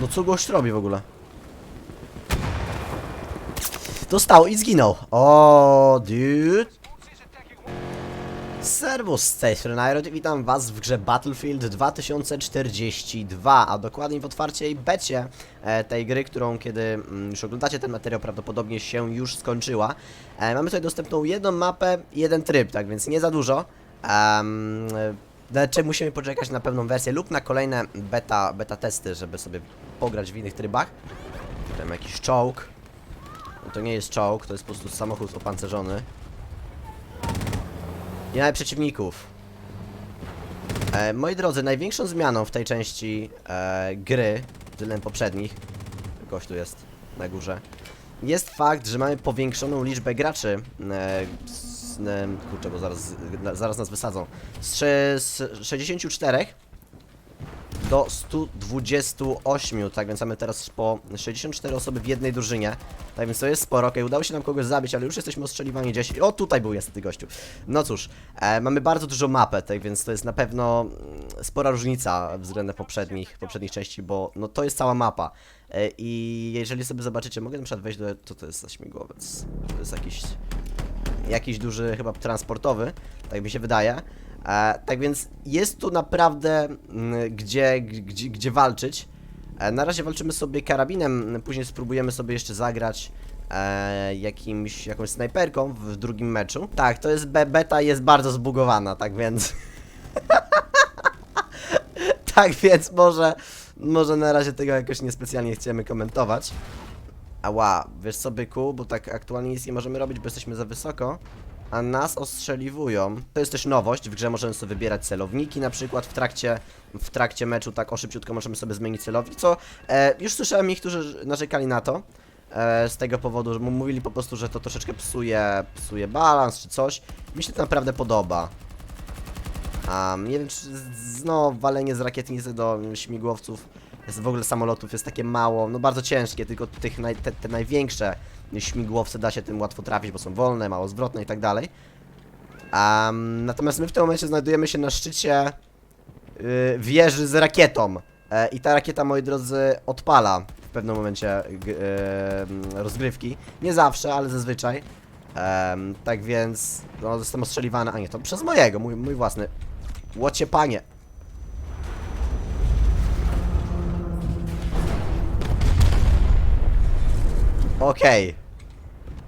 No co gość robi w ogóle? Dostał i zginął. O, dude. Servus, z tej witam was w grze Battlefield 2042, a dokładniej w otwarciej becie e, tej gry, którą kiedy mm, już oglądacie ten materiał prawdopodobnie się już skończyła. E, mamy tutaj dostępną jedną mapę, jeden tryb, tak więc nie za dużo. Um, Znaczy musimy poczekać na pełną wersję lub na kolejne beta, beta testy, żeby sobie pograć w innych trybach. Ma jakiś czołg. No to nie jest czołg, to jest po prostu samochód opancerzony. Nie mamy przeciwników. E, moi drodzy, największą zmianą w tej części e, gry, względem poprzednich, gość tu jest na górze, jest fakt, że mamy powiększoną liczbę graczy. E, z, e, kurczę, bo zaraz, zaraz nas wysadzą. Z, sze- z 64 do 128, tak więc mamy teraz po 64 osoby w jednej drużynie. Tak więc to jest sporo, okej, udało się nam kogoś zabić, ale już jesteśmy ostrzeliwani gdzieś. O, tutaj był niestety gościu. No cóż, e, mamy bardzo dużo mapę, tak więc to jest na pewno mm, spora różnica względem poprzednich, poprzednich części, bo no to jest cała mapa. E, I jeżeli sobie zobaczycie, mogę na przykład wejść do... Co to jest za śmigłowiec? To jest jakiś... Jakiś duży, chyba transportowy, tak mi się wydaje. E, tak więc jest tu naprawdę mm, gdzie, gdzie, gdzie walczyć. E, na razie walczymy sobie karabinem, później spróbujemy sobie jeszcze zagrać e, jakimś, jakąś snajperką w drugim meczu. Tak, to jest be beta jest bardzo zbugowana, tak więc... tak więc może, może na razie tego jakoś niespecjalnie chcemy komentować. Ała, wiesz co byku, bo tak aktualnie nic nie możemy robić, bo jesteśmy za wysoko, a nas ostrzeliwują. To jest też nowość, w grze możemy sobie wybierać celowniki na przykład w trakcie, w trakcie meczu, tak o szybciutko możemy sobie zmienić celownik, co e, już słyszałem ich, którzy narzekali na to, e, z tego powodu, że mówili po prostu, że to troszeczkę psuje, psuje balans czy coś. Mi się to naprawdę podoba. Um, nie wiem, czy no, walenie z rakiet nic do śmigłowców, w ogóle samolotów jest takie mało, no bardzo ciężkie, tylko tych naj, te, te największe śmigłowce da się tym łatwo trafić, bo są wolne, mało zwrotne i tak dalej. Um, natomiast my w tym momencie znajdujemy się na szczycie y, wieży z rakietą. E, I ta rakieta, moi drodzy, odpala w pewnym momencie e, rozgrywki. Nie zawsze, ale zazwyczaj. Em, tak więc, no, jestem ostrzeliwany. A nie, to przez mojego, mój, mój własny. Łocie panie. Okej.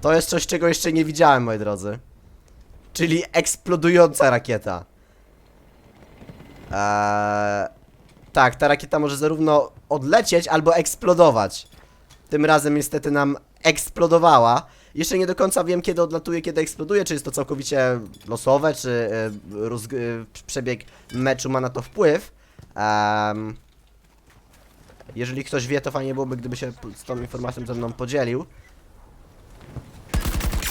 To jest coś, czego jeszcze nie widziałem, moi drodzy. Czyli eksplodująca rakieta. Eee, tak, ta rakieta może zarówno odlecieć, albo eksplodować. Tym razem niestety nam eksplodowała. Jeszcze nie do końca wiem, kiedy odlatuje, kiedy eksploduje, czy jest to całkowicie losowe, czy e, e, przebieg meczu ma na to wpływ. Em, jeżeli ktoś wie, to fajnie byłoby, gdyby się z tą informacją ze mną podzielił.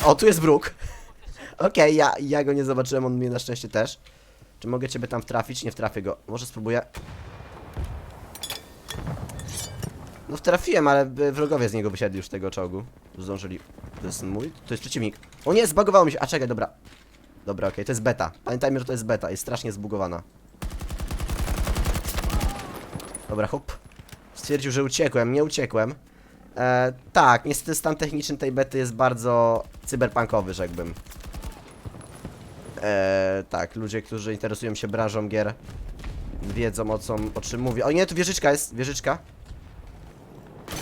O, tu jest wróg. Okej, ja, ja go nie zobaczyłem, on mnie na szczęście też. Czy mogę ciebie tam wtrafić? Nie wtrafię go. Może spróbuję. No wtrafiłem, ale wrogowie z niego wysiedli już tego czołgu. Zdążyli. To jest mój? To jest przeciwnik. O nie, zbagowało mi się. A czekaj, dobra. Dobra, okej, to jest beta. Pamiętajmy, że to jest beta. Jest strasznie zbugowana. Dobra, hop. Stwierdził, że uciekłem. Nie uciekłem. E, tak, niestety stan techniczny tej bety jest bardzo cyberpunkowy, rzekłbym. E, tak, ludzie, którzy interesują się branżą gier wiedzą o, co, o czym mówię. O nie, tu wieżyczka jest, wieżyczka.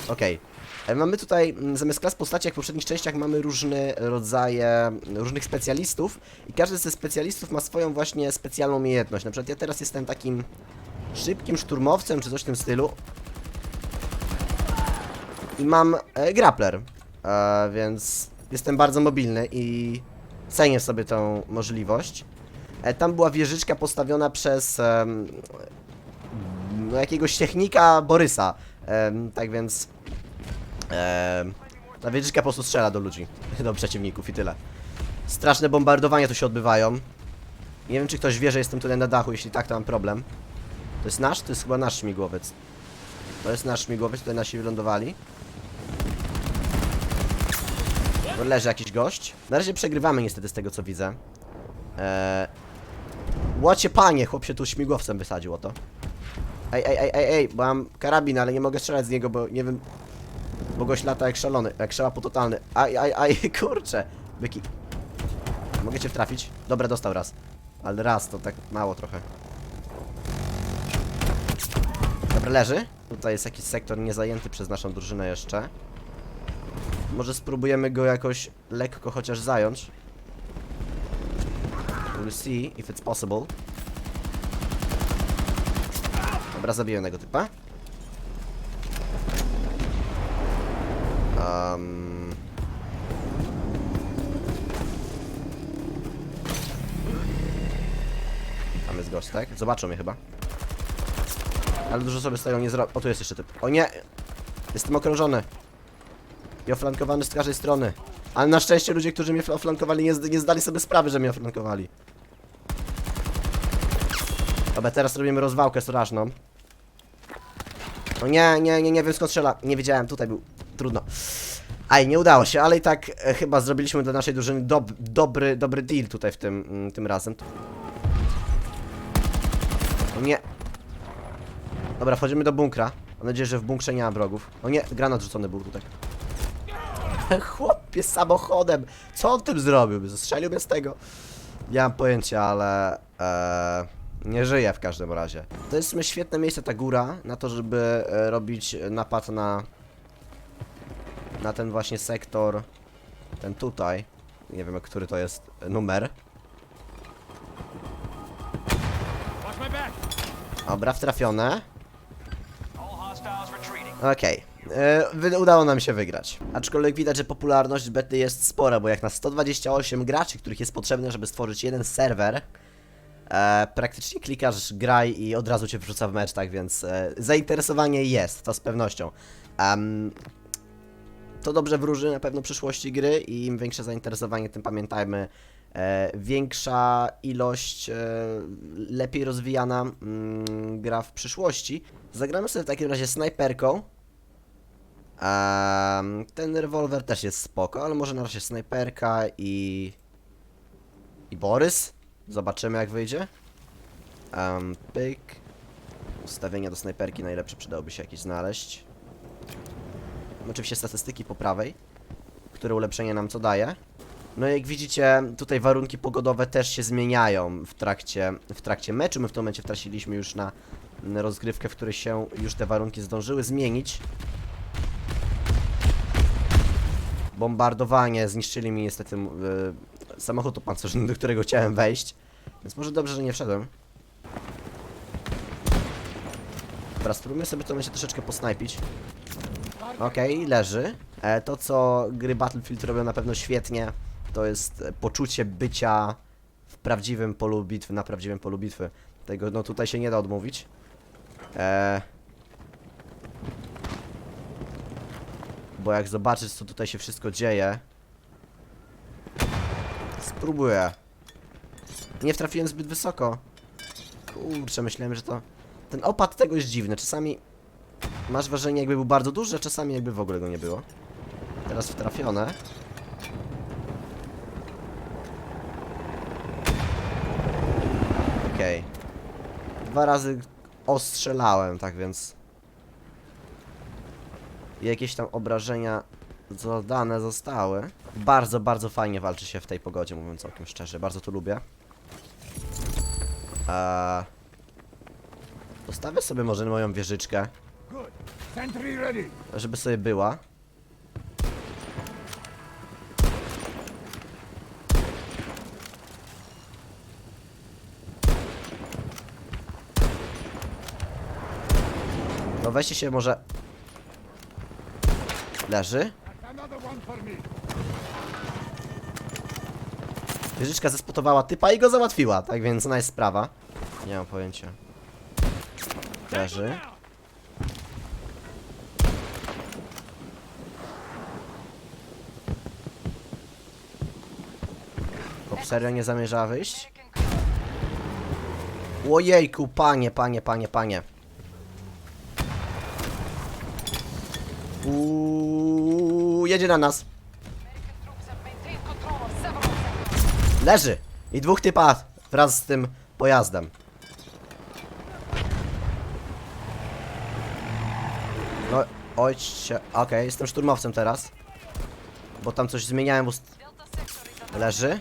Okej. E, Mamy tutaj, mm, zamiast klas postaci, jak w poprzednich częściach, mamy różne rodzaje różnych specjalistów i każdy ze specjalistów ma swoją właśnie specjalną umiejętność. Na przykład ja teraz jestem takim szybkim szturmowcem, czy coś w tym stylu. I mam e, grappler, e, więc jestem bardzo mobilny i cenię sobie tą możliwość. E, tam była wieżyczka postawiona przez em, no, jakiegoś technika Borysa. Em, tak więc em, ta wieżyczka po prostu strzela do ludzi, do przeciwników i tyle. Straszne bombardowania tu się odbywają. Nie wiem, czy ktoś wie, że jestem tutaj na dachu. Jeśli tak, to mam problem. To jest nasz? To jest chyba nasz śmigłowiec. To jest nasz śmigłowiec, tutaj nasi wylądowali. Leży jakiś gość. Na razie przegrywamy niestety z tego co widzę. Eee... Łocie panie, chłop się tu śmigłowcem wysadził o to. Ej, ej, ej, ej, ej, bo mam karabin, ale nie mogę strzelać z niego, bo nie wiem... Bo gość lata jak szalony, jak szalapu totalny. Aj, aj, aj, kurczę. Byki. Mogę cię wtrafić? Dobra, dostał raz. Ale raz, to tak mało trochę. Dobra, leży. Tutaj jest jakiś sektor niezajęty przez naszą drużynę jeszcze. Może spróbujemy go jakoś lekko chociaż zająć. We'll see if it's possible. Dobra, zabiję jednego typa. Um... Tam jest gość, tak? Zobaczą mnie chyba. Ale dużo sobie z tego nie zrobię. O, tu jest jeszcze typ. O nie! Jestem okrążony. I oflankowany z każdej strony. Ale na szczęście ludzie, którzy mnie oflankowali, nie, nie zdali sobie sprawy, że mnie oflankowali. Dobra, teraz robimy rozwałkę straszną. O nie, nie, nie, nie wiem skąd strzela. Nie wiedziałem, tutaj był. Trudno. Aj, nie udało się, ale i tak e, chyba zrobiliśmy dla naszej drużyny dob dobry, dobry deal tutaj w tym, mm, tym razem. O nie. Dobra, wchodzimy do bunkra. Mam nadzieję, że w bunkrze nie ma wrogów. O nie, granat rzucony był tutaj. Chłopie, samochodem! Co on tym zrobił? Zestrzelił bez tego? Nie mam pojęcia, ale... E, nie żyje w każdym razie. To jest w sumie świetne miejsce, ta góra, na to, żeby e, robić napad na... Na ten właśnie sektor... Ten tutaj. Nie wiem, który to jest numer. Dobra, wtrafione. Okej. E, wy- Udało nam się wygrać. Aczkolwiek widać, że popularność bety jest spora, bo jak na 128 graczy, których jest potrzebne, żeby stworzyć jeden serwer, e, praktycznie klikasz graj i od razu cię wrzuca w mecz, tak więc e, zainteresowanie jest, to z pewnością. Em, to dobrze wróży na pewno przyszłości gry i im większe zainteresowanie, tym pamiętajmy, e, większa ilość, e, lepiej rozwijana mm, gra w przyszłości. Zagramy sobie w takim razie snajperką. Em, ten rewolwer też jest spoko, ale może na razie snajperka i... I Borys. Zobaczymy jak wyjdzie. Um, pyk. Ustawienia do snajperki najlepsze przydałoby się jakieś znaleźć. Oczywiście statystyki po prawej, które ulepszenie nam co daje. No jak widzicie, tutaj warunki pogodowe też się zmieniają w trakcie, w trakcie meczu. My w tym momencie wtraciliśmy już na rozgrywkę, w której się już te warunki zdążyły zmienić. Bombardowanie, zniszczyli mi niestety y, samochód opancerzony, do którego chciałem wejść. Więc może dobrze, że nie wszedłem. Dobra, spróbujmy sobie to będzie troszeczkę posnajpić. Okej, leży. E, to, co gry Battlefield robią na pewno świetnie, to jest e, poczucie bycia w prawdziwym polu bitwy, na prawdziwym polu bitwy. Tego, no tutaj się nie da odmówić. E, bo jak zobaczysz, co tutaj się wszystko dzieje... Spróbuję. Nie wtrafiłem zbyt wysoko. Kurczę, myślałem, że to... Ten opad tego jest dziwny. Czasami masz wrażenie, jakby był bardzo duży, a czasami jakby w ogóle go nie było. Teraz wtrafione. Okej. Dwa razy ostrzelałem, tak więc... Jakieś tam obrażenia zadane zostały. Bardzo, bardzo fajnie walczy się w tej pogodzie, mówiąc całkiem szczerze. Bardzo to lubię. Eee... Postawię sobie może moją wieżyczkę, żeby sobie była. No weźcie się może... Leży. Wieżyczka zespotowała typa i go załatwiła, tak więc ona jest sprawa. Nie mam pojęcia. Leży. Hop, serio nie zamierza wyjść? Ojejku, panie, panie, panie, panie. Uuu, jedzie na nas. Leży! I dwóch typa wraz z tym pojazdem. No, ojcie, okej, jestem szturmowcem teraz. Bo tam coś zmieniałem, Leży?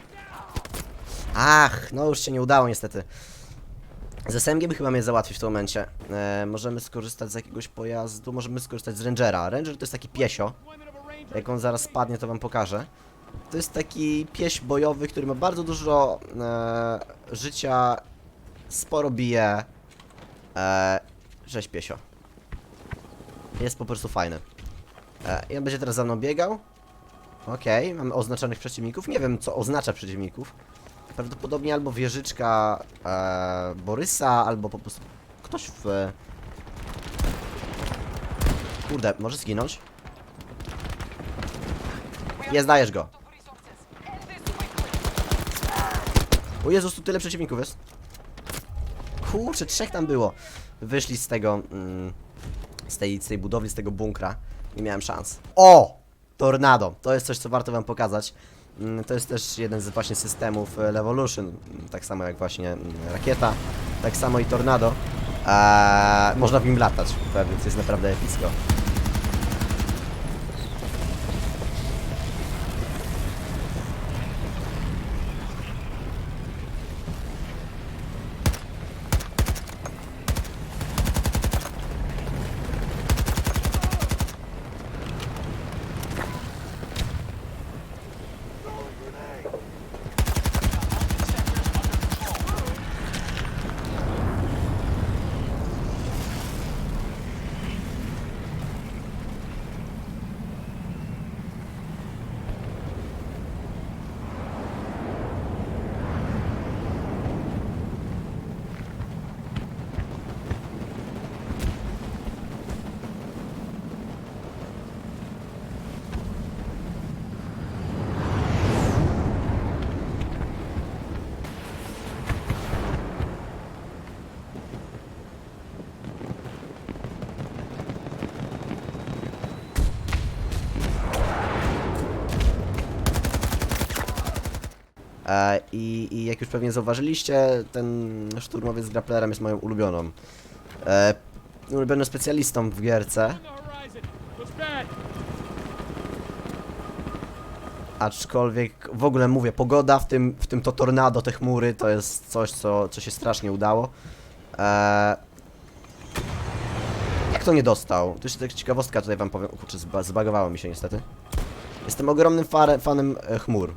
Ach, no już się nie udało niestety. Z SMG by chyba mnie załatwić w tym momencie. E, możemy skorzystać z jakiegoś pojazdu, możemy skorzystać z Rangera. Ranger to jest taki piesio. Jak on zaraz spadnie, to wam pokażę. To jest taki pieś bojowy, który ma bardzo dużo e, życia, sporo bije. E, cześć piesio. Jest po prostu fajny. E, I on będzie teraz za mną biegał. Okej, mamy oznaczonych przeciwników. Nie wiem, co oznacza przeciwników. Prawdopodobnie albo wieżyczka e, Borysa, albo po prostu ktoś w... Kurde, może zginąć? Nie zdajesz go. O Jezus, tu tyle przeciwników jest. Kurczę, trzech tam było. Wyszli z tego, mm, z, tej, z tej budowli, z tego bunkra. Nie miałem szans. O! Tornado. To jest coś, co warto wam pokazać. Mm, To jest też jeden z właśnie systemów e, Levolution. Mm, Tak samo jak właśnie mm, rakieta. Tak samo i tornado. Eee, można w nim latać, więc jest naprawdę epicko. I, I jak już pewnie zauważyliście, ten szturmowiec z grapplerem jest moją ulubioną. E, ulubionym specjalistą w gierce, aczkolwiek w ogóle mówię, pogoda w tym, w tym to tornado, te chmury, to jest coś, co, co się strasznie udało. E, jak to nie dostał? To jeszcze tak ciekawostka tutaj wam powiem. O kurczę, zba zbagowało mi się niestety. Jestem ogromnym fanem e, chmur.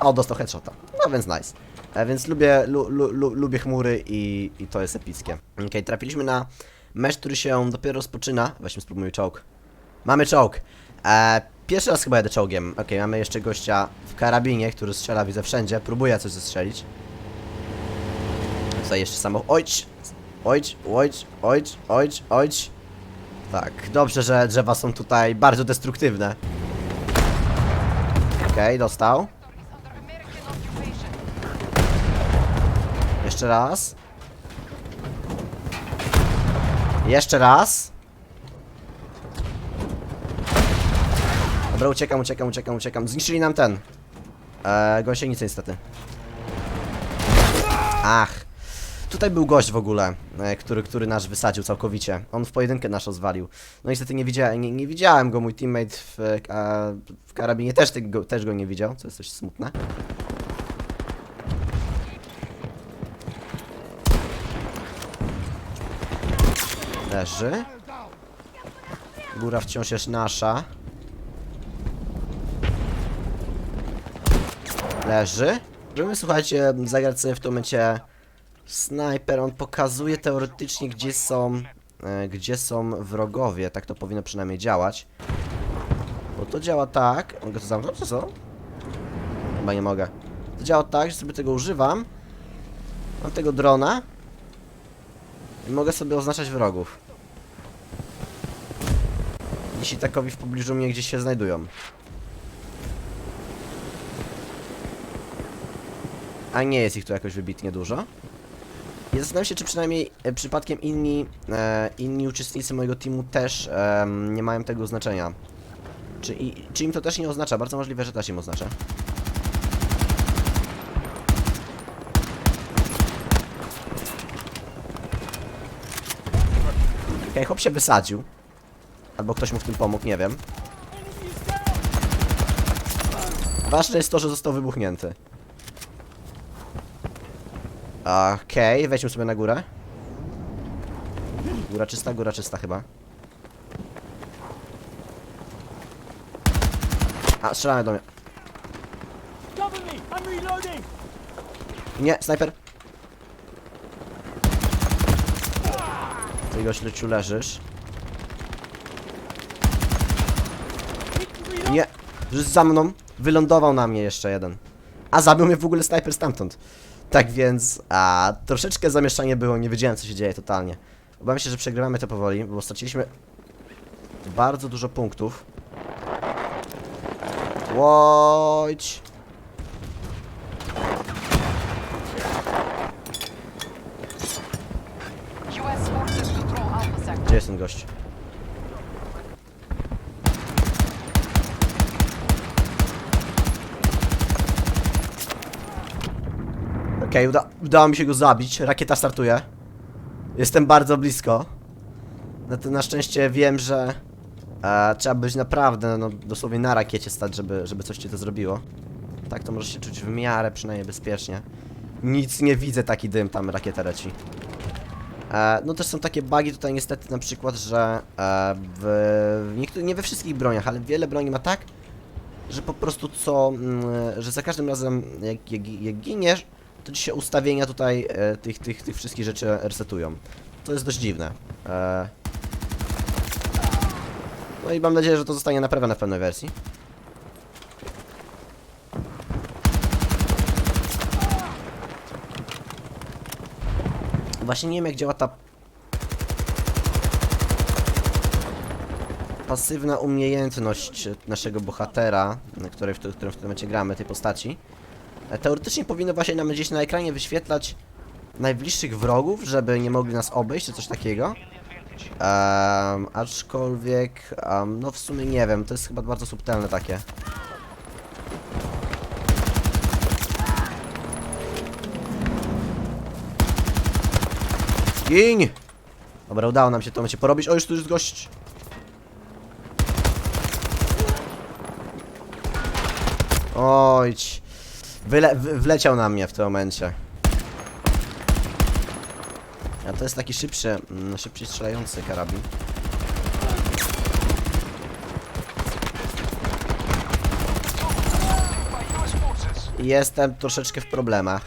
O, dostał headshota. No więc nice. E, więc lubię, lu, lu, lu, lubię chmury i, i to jest epickie. Okej, trafiliśmy na mecz, który się dopiero rozpoczyna. Weźmy spróbujmy czołg. Mamy czołg. E, pierwszy raz chyba jadę czołgiem. Okej, mamy jeszcze gościa w karabinie, który strzela widzę wszędzie. Próbuję coś zestrzelić. Tutaj jeszcze samo... Ojcz! Ojcz, ojcz, ojcz, ojcz, ojcz. Tak, dobrze, że drzewa są tutaj bardzo destruktywne. Okej, dostał. Jeszcze raz. Jeszcze raz. Dobra, uciekam, uciekam, uciekam, uciekam. Zniszczyli nam ten. Eee, gąsienicę niestety. Ach. Tutaj był gość w ogóle, e, który, który nasz wysadził całkowicie. On w pojedynkę nasz rozwalił. No niestety nie widziałem, nie, nie widziałem go, mój teammate w, e, w karabinie też, tego, też go nie widział, co jest coś smutne. Leży. Góra wciąż jest nasza. Leży. Możemy, słuchajcie, zagrać sobie w tym momencie snajper. On pokazuje teoretycznie, gdzie są, e, gdzie są wrogowie. Tak to powinno przynajmniej działać. Bo to działa tak. Mogę to zamknąć, co? Chyba nie mogę. To działa tak, że sobie tego używam. Mam tego drona. I mogę sobie oznaczać wrogów. Jeśli takowi w pobliżu mnie gdzieś się znajdują. A nie jest ich tu jakoś wybitnie dużo. I zastanawiam się, czy przynajmniej e, przypadkiem inni, e, inni uczestnicy mojego teamu też em, nie mają tego znaczenia. Czy, i, czy im to też nie oznacza? Bardzo możliwe, że też im oznacza. Okej, chłop się wysadził. Albo ktoś mu w tym pomógł, nie wiem. Ważne jest to, że został wybuchnięty. Okej, wejdźmy sobie na górę. Góra czysta, góra czysta chyba. A, strzelamy do mnie. Nie, snajper. Ty leciu leżysz. Nie, że za mną. Wylądował na mnie jeszcze jeden. A zabił mnie w ogóle snajper stamtąd. Tak więc, a troszeczkę zamieszanie było, nie wiedziałem co się dzieje totalnie. Obawiam się, że przegrywamy to powoli, bo straciliśmy bardzo dużo punktów. Sector. Gdzie jest ten gość? Okej, uda udało mi się go zabić. Rakieta startuje. Jestem bardzo blisko. To na szczęście wiem, że e, trzeba być naprawdę, no dosłownie na rakiecie stać, żeby, żeby coś ci to zrobiło. Tak to może się czuć w miarę przynajmniej bezpiecznie. Nic nie widzę, taki dym tam rakieta leci. E, no też są takie bugi tutaj niestety na przykład, że e, w, w niektórych, nie we wszystkich broniach, ale wiele broni ma tak, że po prostu co, mm, że za każdym razem jak, jak, jak giniesz, to ci się ustawienia tutaj e, tych, tych, tych wszystkich rzeczy resetują. To jest dość dziwne. E, no i mam nadzieję, że to zostanie naprawione w pewnej wersji. Właśnie nie wiem jak działa ta pasywna umiejętność naszego bohatera, na której w, którym w tym momencie gramy, tej postaci. E, Teoretycznie powinno właśnie nam gdzieś na ekranie wyświetlać najbliższych wrogów, żeby nie mogli nas obejść, czy coś takiego. Um, aczkolwiek, um, no w sumie nie wiem, to jest chyba bardzo subtelne takie. Gin! Dobra, udało nam się to macie porobić. O, już tu jest gość. Oj, Wyle wleciał na mnie w tym momencie. A to jest taki szybszy, mm, szybciej strzelający karabin. Jestem troszeczkę w problemach.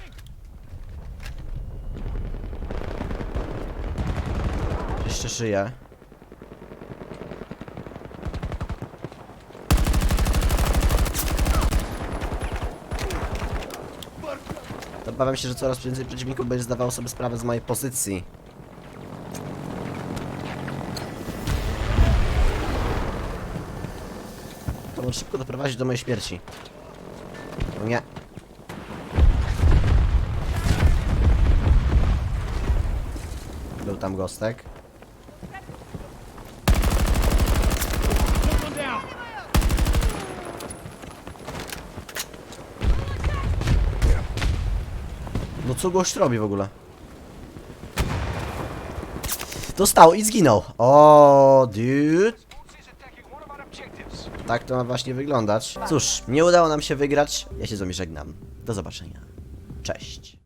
Jeszcze żyję. Obawiam się, że coraz więcej przeciwników będzie zdawało sobie sprawę z mojej pozycji. To może szybko doprowadzić do mojej śmierci. O nie. Był tam gostek. No co gość robi w ogóle? Dostał i zginął. O, dude. Tak to ma właśnie wyglądać. Cóż, nie udało nam się wygrać. Ja się z wami żegnam. Do zobaczenia. Cześć.